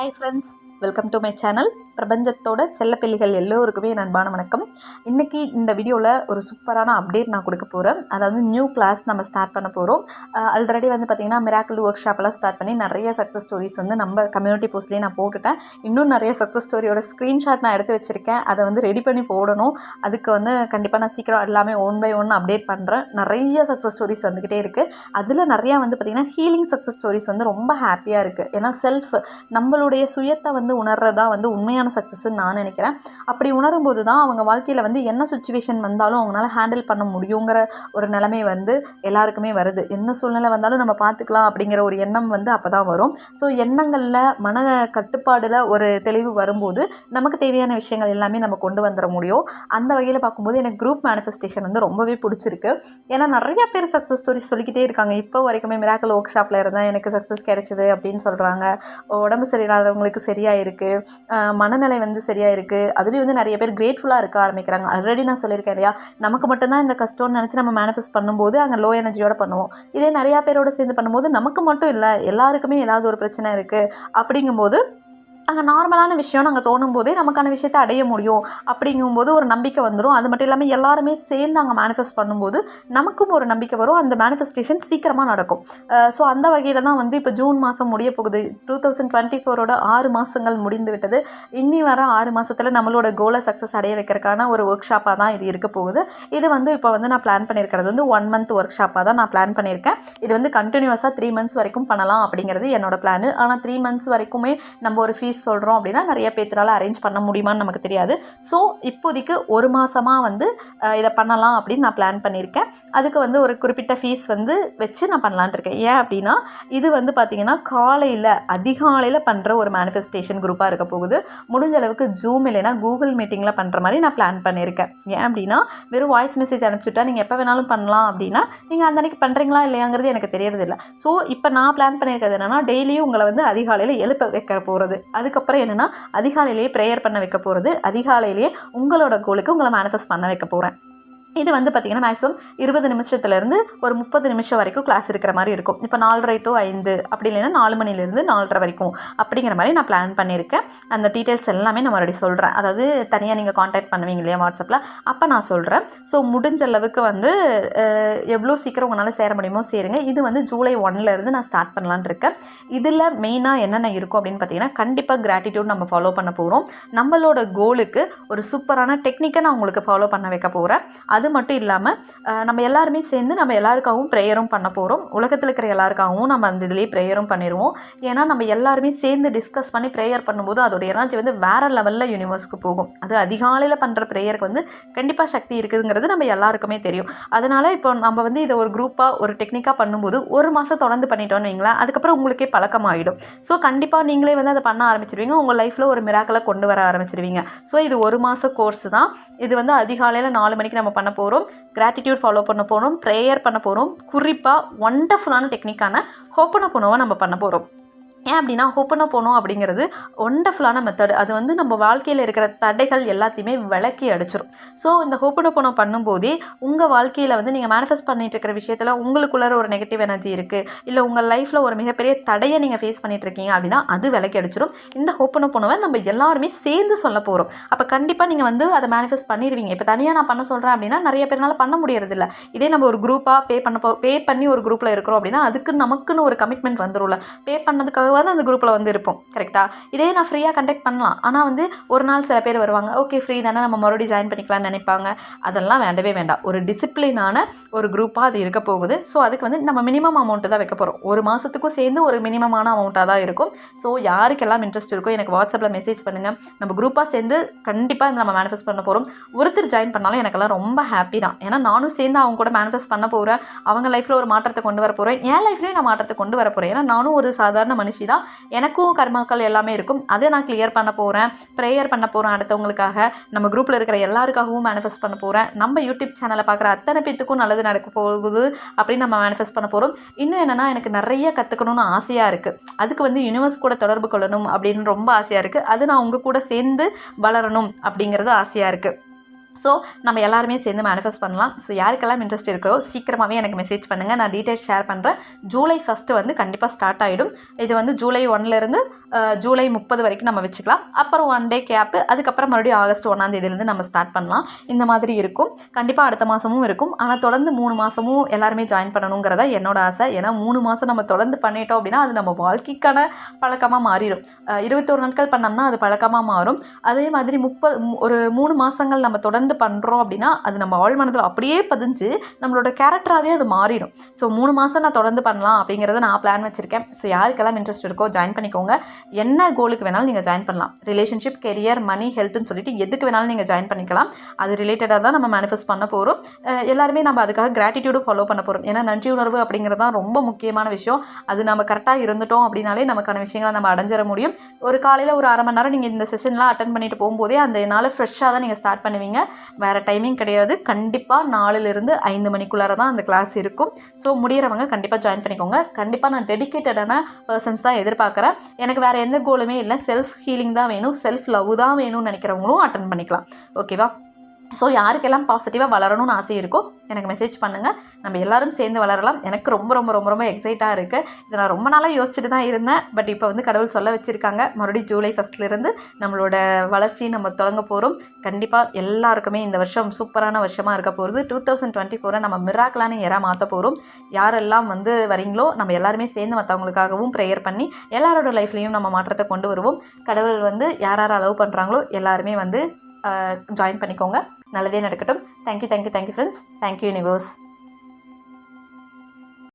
Hi friends welcome to my channel பிரபஞ்சத்தோட செல்லப்பிள்ளைகள் எல்லோருக்குமே என் அன்பான வணக்கம். இன்றைக்கி இந்த வீடியோவில் ஒரு சூப்பரான அப்டேட் நான் கொடுக்க போகிறேன் அதாவது நியூ கிளாஸ் நம்ம ஸ்டார்ட் பண்ண போகிறோம் ஆல்ரெடி வந்து பார்த்திங்கன்னா மிராக்கிள் ஒர்க் ஷாப்பெல்லாம் ஸ்டார்ட் பண்ணி நிறைய சக்ஸஸ் ஸ்டோரிஸ் வந்து நம்ம கம்யூனிட்டி போஸ்ட்லேயே நான் போட்டுட்டேன். இன்னும் நிறைய சக்ஸஸ் ஸ்டோரியோட ஸ்க்ரீன்ஷாட் நான் எடுத்து வச்சுருக்கேன். அதை வந்து ரெடி பண்ணி போடணும். அதுக்கு வந்து கண்டிப்பாக நான் சீக்கிரம் எல்லாமே ஒன் பை ஒன் அப்டேட் பண்ணுறேன் நிறைய சக்ஸஸ் ஸ்டோரிஸ் வந்துக்கிட்டே இருக்குது அதில் நிறையா வந்து பார்த்திங்கன்னா ஹீலிங் சக்ஸஸ் ஸ்டோரிஸ் வந்து ரொம்ப ஹாப்பியாக இருக்குது ஏன்னா செல்ஃப் நம்மளுடைய சுயத்தை வந்து உணர்றதா வந்து உண்மையான சக்ஸஸ்ன்னு நான் நினைக்கிறேன். அப்படி உணரும்போது தான் அவங்க வாழ்க்கையில் வந்து என்ன சுச்சுவேஷன் வந்தாலும் அவங்களால ஹேண்டில் பண்ண முடியுங்கிற ஒரு நிலைமை வந்து எல்லாருக்குமே வருது. என்ன சூழ்நிலை வந்தாலும் நம்ம பார்த்துக்கலாம் அப்படிங்கிற ஒரு எண்ணம் வந்து அப்போ தான் வரும். ஸோ எண்ணங்களில் மன கட்டுப்பாடில் ஒரு தெளிவு வரும்போது நமக்கு தேவையான விஷயங்கள் எல்லாமே நம்ம கொண்டு வந்துட முடியும். அந்த வகையில் பார்க்கும்போது எனக்கு குரூப் மேனிஃபெஸ்டேஷன் வந்து ரொம்பவே பிடிச்சிருக்கு. ஏன்னா நிறைய பேர் சக்ஸஸ் ஸ்டோரிஸ் சொல்லிக்கிட்டே இருக்காங்க. இப்போ வரைக்குமே மிராக்கல் ஒர்க் ஷாப்பில் இருந்தேன். எனக்கு சக்ஸஸ் கிடைச்சிது அப்படின்னு சொல்கிறாங்க உடம்பு சரியில்லாதவங்களுக்கு சரியாக இருக்குது மனநிலை வந்து சரியாக இருக்குது அதுலேயும் வந்து நிறைய பேர் கிரேட்ஃபுல்லாக இருக்க ஆரம்பிக்கிறாங்க. ஆல்ரெடி நான் சொல்லியிருக்கேன் இல்லையா? நமக்கு மட்டும்தான் இந்த கஷ்டம்னு நினச்சி நம்ம மேனிஃபெஸ்ட் பண்ணும்போது அங்கே லோ எனர்ஜியோட பண்ணுவோம். இதே நிறையா பேரோட சேர்ந்து பண்ணும்போது நமக்கு மட்டும் இல்லை எல்லாருக்குமே ஏதாவது ஒரு பிரச்சனை இருக்குது அப்படிங்கும்போது அங்கே நார்மலான விஷயம் நாங்கள் தோணும் போதே நமக்கான விஷயத்தை அடைய முடியும் அப்படிங்கும்போது ஒரு நம்பிக்கை வந்துடும் அது மட்டும் இல்லாமல் எல்லாருமே சேர்ந்து அங்கே மேனிஃபெஸ்ட் பண்ணும்போது நமக்கும் ஒரு நம்பிக்கை வரும். அந்த மேனிஃபெஸ்டேஷன் சீக்கிரமாக நடக்கும். ஸோ அந்த வகையில் தான் வந்து இப்போ ஜூன் மாதம் முடிய போகுது. டூ தௌசண்ட் டுவெண்ட்டி ஃபோரோட ஆறு மாதங்கள் முடிந்து விட்டது. இன்னி வர ஆறு மாதத்தில் நம்மளோட கோலை சக்ஸஸ் அடைய வைக்கிறதுக்கான ஒரு ஒர்க் ஷாப்பாக தான் இது இருக்க போகுது. இது வந்து இப்போ வந்து நான் பிளான் பண்ணியிருக்கிறது வந்து ஒன் மந்த் ஒர்க் ஷாப்பாக தான் நான் பிளான் பண்ணியிருக்கேன். இது வந்து கண்டினியூஸாக த்ரீ மந்த்ஸ் வரைக்கும் பண்ணலாம் அப்படிங்கிறது என்னோட பிளான் ஆனால் த்ரீ மந்த்ஸ் வரைக்குமே நம்ம ஒரு ஃபீஸ் சொல்கிறோம் அப்படின்னா நிறைய பேர்த்தினால அரேஞ்ச் பண்ண முடியுமான்னு நமக்கு தெரியாது. ஸோ இப்போதைக்கு ஒரு மாதமாக வந்து இதை பண்ணலாம் அப்படின்னு நான் பிளான் பண்ணியிருக்கேன். அதுக்கு வந்து ஒரு குறிப்பிட்ட ஃபீஸ் வந்து வச்சு நான் பண்ணலான்ட்டு இருக்கேன். ஏன் அப்படின்னா இது வந்து பார்த்திங்கன்னா காலையில் அதிகாலையில் பண்ணுற ஒரு மேனிஃபெஸ்டேஷன் குரூப்பாக இருக்க போகுது. முடிஞ்ச அளவுக்கு ஜூம் இல்லைன்னா கூகுள் மீட்டிங்கில் பண்ணுற மாதிரி நான் பிளான் பண்ணியிருக்கேன். ஏன் அப்படின்னா வெறும் வாய்ஸ் மெசேஜ் அனுப்பிச்சுட்டா நீங்கள் எப்போ வேணாலும் பண்ணலாம் அப்படின்னா நீங்கள் அந்த அன்றைக்கி பண்ணுறீங்களா இல்லையாங்கிறது எனக்கு தெரியறதில்ல. ஸோ இப்போ நான் பிளான் பண்ணியிருக்கிறது என்னென்னா டெய்லியும் உங்களை வந்து அதிகாலையில் எழுப்ப வைக்க போகிறது அதுக்கப்புறம் என்னென்னா அதிகாலையிலேயே ப்ரேயர் பண்ண வைக்க போகிறது அதிகாலையிலேயே உங்களோட கோலுக்கு உங்களை மேனிஃபெஸ்ட் பண்ண வைக்க போகிறேன் இது வந்து பார்த்திங்கன்னா மேக்ஸிமம் இருபது நிமிஷத்துலேருந்து ஒரு முப்பது நிமிஷம் வரைக்கும் கிளாஸ் இருக்கிற மாதிரி இருக்கும். இப்போ நாலரை டு ஐந்து அப்படி இல்லைன்னா நாலு மணிலேருந்து நாலரை வரைக்கும் அப்படிங்கிற மாதிரி நான் பிளான் பண்ணியிருக்கேன். அந்த டீட்டெயில்ஸ் எல்லாமே நான் மறுபடியும் சொல்கிறேன் அதாவது தனியாக நீங்கள் காண்டாக்ட் பண்ணுவீங்க இல்லையா வாட்ஸ்அப்பில் அப்போ நான் சொல்கிறேன் ஸோ முடிஞ்ச அளவுக்கு வந்து எவ்வளோ சீக்கிரம் உங்களால் சேர முடியுமோ சேருங்க. இது வந்து ஜூலை ஒன்லேருந்து நான் ஸ்டார்ட் பண்ணலான்னு இருக்கேன். இதில் மெயினாக என்னென்ன இருக்கும் அப்படின்னு பார்த்தீங்கன்னா கண்டிப்பாக கிராட்டிடியூட் நம்ம ஃபாலோ பண்ண போகிறோம் நம்மளோட கோலுக்கு ஒரு சூப்பரான டெக்னிக்கை நான் உங்களுக்கு ஃபாலோ பண்ண வைக்க போகிறேன் அது மட்டும் இல்லாமல் நம்ம எல்லாருமே சேர்ந்து நம்ம எல்லாருக்காகவும் ப்ரேயரும் பண்ண போகிறோம் உலகத்தில் இருக்கிற எல்லாருக்காகவும் நம்ம அந்த இதுலேயே ப்ரேயரும் பண்ணிடுவோம் ஏன்னா நம்ம எல்லாருமே சேர்ந்து டிஸ்கஸ் பண்ணி ப்ரேயர் பண்ணும்போது அதோட எனர்ஜி வந்து வேறு லெவலில் யூனிவர்ஸ்க்கு போகும். அது அதிகாலையில் பண்ணுற ப்ரேயருக்கு வந்து கண்டிப்பாக சக்தி இருக்குதுங்கிறது நம்ம எல்லாருக்குமே தெரியும். அதனால் இப்போ நம்ம வந்து இதை ஒரு குரூப்பாக ஒரு டெக்னிக்காக பண்ணும்போது ஒரு மாதம் தொடர்ந்து பண்ணிட்டோம்னு வைங்களேன் அதுக்கப்புறம் உங்களுக்கே பழக்கமாகிடும் ஸோ கண்டிப்பாக நீங்களே வந்து அதை பண்ண ஆரம்பிச்சிருவீங்க. உங்கள் லைஃப்பில் ஒரு மிராக்களை கொண்டு வர ஆரம்பிச்சிருவீங்க. ஸோ இது ஒரு மாத கோர்ஸ் தான். இது வந்து அதிகாலையில் நாலு மணிக்கு நம்ம பண்ண போகிறோம் கிராட்டிடியூட் ஃபாலோ பண்ண போகிறோம் ப்ரேயர் பண்ண போகிறோம் குறிப்பாக ஒண்டர்ஃபுல்லான டெக்னிக்கான ஹோப்பனப்போனோவை நம்ம பண்ண போகிறோம் ஏன் அப்படின்னா ஹோப்பனாக போனோம் அப்படிங்கிறது ஒண்டர்ஃபுல்லான மெத்தட் அது வந்து நம்ம வாழ்க்கையில் இருக்கிற தடைகள் எல்லாத்தையுமே விளக்கி அடிச்சிடும் ஸோ இந்த ஹோப்பனாக போனோம் பண்ணும்போதே உங்கள் வாழ்க்கையில் வந்து நீங்கள் மேனிஃபெஸ்ட் பண்ணிட்டு இருக்கிற விஷயத்தில் உங்களுக்குள்ளார ஒரு நெகட்டிவ் எனர்ஜி இருக்குது இல்லை உங்கள் லைஃப்பில் ஒரு மிகப்பெரிய தடையை நீங்கள் ஃபேஸ் பண்ணிட்டு இருக்கீங்க அப்படின்னா அது விளக்கி அடிச்சிடும் இந்த ஹோப்பனாக போனவை நம்ம எல்லாருமே சேர்ந்து சொல்ல போகிறோம் அப்போ கண்டிப்பாக நீங்கள் வந்து அதை மேனிஃபெஸ்ட் பண்ணிடுவீங்க இப்போ தனியாக நான் பண்ண சொல்கிறேன் அப்படின்னா நிறைய பேர்னால பண்ண முடியறதில்ல. இதே நம்ம ஒரு குரூப்பாக பே பண்ண போ பே பண்ணி ஒரு குரூப்பில் இருக்கிறோம் அப்படின்னா அதுக்கு நமக்குன்னு ஒரு கமிட்மெண்ட் வந்துடும்ல பே பண்ணதுக்காக பண்ணதுக்காகவாவது அந்த குரூப்பில் வந்து இருப்போம் கரெக்டாக இதே நான் ஃப்ரீயாக கண்டக்ட் பண்ணலாம். ஆனால் வந்து ஒரு நாள் சில பேர் வருவாங்க ஓகே ஃப்ரீ தானே நம்ம மறுபடியும் ஜாயின் பண்ணிக்கலாம்னு நினைப்பாங்க. அதெல்லாம் வேண்டவே வேண்டாம். ஒரு டிசிப்ளினான ஒரு குரூப்பாக அது இருக்க போகுது. ஸோ அதுக்கு வந்து நம்ம மினிமம் அமௌண்ட்டு தான் வைக்க போகிறோம் ஒரு மாதத்துக்கும் சேர்ந்து ஒரு மினிமமான அமௌண்ட்டாக தான் இருக்கும். ஸோ யாருக்கெல்லாம் இன்ட்ரெஸ்ட் இருக்கோ எனக்கு வாட்ஸ்அப்பில் மெசேஜ் பண்ணுங்கள் நம்ம குரூப்பாக சேர்ந்து கண்டிப்பாக இந்த நம்ம மேனிஃபெஸ்ட் பண்ண போகிறோம் ஒருத்தர் ஜாயின் பண்ணாலும் எனக்கெல்லாம் ரொம்ப ஹாப்பி தான். ஏன்னா நானும் சேர்ந்து அவங்க கூட மேனிஃபெஸ்ட் பண்ண போகிறேன் அவங்க லைஃப்பில் ஒரு மாற்றத்தை கொண்டு வர போகிறேன் என் லைஃப்லேயும் நான் மாற்றத்தை கொண்டு வர போகிறேன் ஏன்னா நானும் ஒரு சாதாரண மனுஷன் மனுஷி தான். எனக்கும் கர்மாக்கள் எல்லாமே இருக்கும். அதை நான் கிளியர் பண்ண போகிறேன் ப்ரேயர் பண்ண போகிறேன் அடுத்தவங்களுக்காக. நம்ம குரூப்பில் இருக்கிற எல்லாருக்காகவும் மேனிஃபெஸ்ட் பண்ண போகிறேன் நம்ம யூடியூப் சேனலை பார்க்குற அத்தனை பேத்துக்கும் நல்லது நடக்க போகுது அப்படின்னு நம்ம மேனிஃபெஸ்ட் பண்ண போகிறோம் இன்னும் என்னென்னா எனக்கு நிறைய கற்றுக்கணும்னு ஆசையாக இருக்குது அதுக்கு வந்து யூனிவர்ஸ் கூட தொடர்பு கொள்ளணும் அப்படின்னு ரொம்ப ஆசையாக இருக்குது அது நான் உங்கள் கூட சேர்ந்து வளரணும் அப்படிங்கிறது ஆசையாக இருக்குது ஸோ நம்ம எல்லாருமே சேர்ந்து மேனிஃபெஸ்ட் பண்ணலாம். ஸோ யாருக்கெல்லாம் இன்ட்ரெஸ்ட் இருக்கோ சீக்கிரமாகவே எனக்கு மெசேஜ் பண்ணுங்கள் நான் டீட்டெயில்ஸ் ஷேர் பண்ணுறேன் ஜூலை ஃபஸ்ட்டு வந்து கண்டிப்பாக ஸ்டார்ட் ஆகிடும் இது வந்து ஜூலை ஒன்லேருந்து ஜூலை முப்பது வரைக்கும் நம்ம வச்சுக்கலாம். அப்புறம் ஒன் டே கேப்பு அதுக்கப்புறம் மறுபடியும் ஆகஸ்ட் ஒன்றாம் தேதியிலேருந்து நம்ம ஸ்டார்ட் பண்ணலாம். இந்த மாதிரி இருக்கும். கண்டிப்பாக அடுத்த மாதமும் இருக்கும். ஆனால் தொடர்ந்து மூணு மாதமும் எல்லாருமே ஜாயின் பண்ணணுங்கிறதா என்னோட ஆசை. ஏன்னா மூணு மாதம் நம்ம தொடர்ந்து பண்ணிட்டோம் அப்படின்னா அது நம்ம வாழ்க்கைக்கான பழக்கமாக மாறிடும். இருபத்தோரு நாட்கள் பண்ணோம்னா அது பழக்கமாக மாறும். அதே மாதிரி முப்பது ஒரு மூணு மாதங்கள் நம்ம தொடர்ந்து பண்ணுறோம் அப்படின்னா அது நம்ம ஆழ் மனதில் அப்படியே பதிஞ்சு நம்மளோட கேரக்டராகவே அது மாறிடும். ஸோ மூணு மாதம் நான் தொடர்ந்து பண்ணலாம் அப்படிங்கிறத நான் பிளான் வச்சுருக்கேன். ஸோ யாருக்கெல்லாம் இன்ட்ரெஸ்ட் இருக்கோ ஜாயின் பண்ணிக்கோங்க. என்ன கோலுக்கு வேணாலும் நீங்கள் ஜாயின் பண்ணலாம். ரிலேஷன்ஷிப் கெரியர் மணி ஹெல்த்துன்னு சொல்லிட்டு எதுக்கு வேணாலும் நீங்கள் ஜாயின் பண்ணிக்கலாம். அது ரிலேட்டடாக தான் நம்ம மேனிஃபெஸ்ட் பண்ண போகிறோம் எல்லாருமே நம்ம அதுக்காக கிராட்டிடியூடும் ஃபாலோ பண்ண போகிறோம் ஏன்னா நன்றி உணர்வு அப்படிங்கிறது தான் ரொம்ப முக்கியமான விஷயம். அது நம்ம கரெக்டாக இருந்துட்டோம் அப்படின்னாலே நமக்கான விஷயங்களை நம்ம அடைஞ்சிட முடியும். ஒரு காலையில் ஒரு அரை மணி நேரம் நீங்கள் இந்த செஷன்லாம் அட்டன் பண்ணிட்டு போகும்போதே அந்த நாள் ஃப்ரெஷ்ஷாக தான் நீங்கள் ஸ்டார்ட் பண்ணுவீங்க. வேறு டைமிங் கிடையாது. கண்டிப்பாக நாலுலேருந்து ஐந்து மணிக்குள்ளார தான் அந்த கிளாஸ் இருக்கும். ஸோ முடியிறவங்க கண்டிப்பாக ஜாயின் பண்ணிக்கோங்க. கண்டிப்பாக நான் டெடிக்கேட்டடான பர்சன்ஸ் தான் எதிர்பார்க்குறேன். எனக்கு வேறு எந்த கோலுமே இல்லை. செல்ஃப் ஹீலிங் தான் வேணும். செல்ஃப் லவ் தான் வேணும்னு நினைக்கிறவங்களும் அட்டன் பண்ணிக்கலாம். ஓகேவா ஸோ யாருக்கெல்லாம் பாசிட்டிவாக வளரணும்னு ஆசை இருக்கோ எனக்கு மெசேஜ் பண்ணுங்கள் நம்ம எல்லாரும் சேர்ந்து வளரலாம். எனக்கு ரொம்ப ரொம்ப ரொம்ப ரொம்ப எக்ஸைட்டாக இருக்குது இதை நான் ரொம்ப நாளாக யோசிச்சுட்டு தான் இருந்தேன். பட் இப்போ வந்து கடவுள் சொல்ல வச்சுருக்காங்க மறுபடியும் ஜூலை ஃபஸ்ட்லேருந்து நம்மளோட வளர்ச்சி நம்ம தொடங்க போகிறோம் கண்டிப்பாக எல்லாருக்குமே இந்த வருஷம் சூப்பரான வருஷமாக இருக்க போகிறது டூ தௌசண்ட் டுவெண்ட்டி ஃபோரை நம்ம மிராக்கலான இயராக மாற்ற போகிறோம் யாரெல்லாம் வந்து வரீங்களோ நம்ம எல்லாருமே சேர்ந்து மற்றவங்களுக்காகவும் ப்ரேயர் பண்ணி எல்லாரோட லைஃப்லேயும் நம்ம மாற்றத்தை கொண்டு வருவோம். கடவுள் வந்து யார் யார் அலோவ் பண்ணுறாங்களோ எல்லாருமே வந்து ஜாயின் பண்ணிக்கோங்க. நல்லதே நடக்கட்டும். Thank you thank you thank you friends thank you universe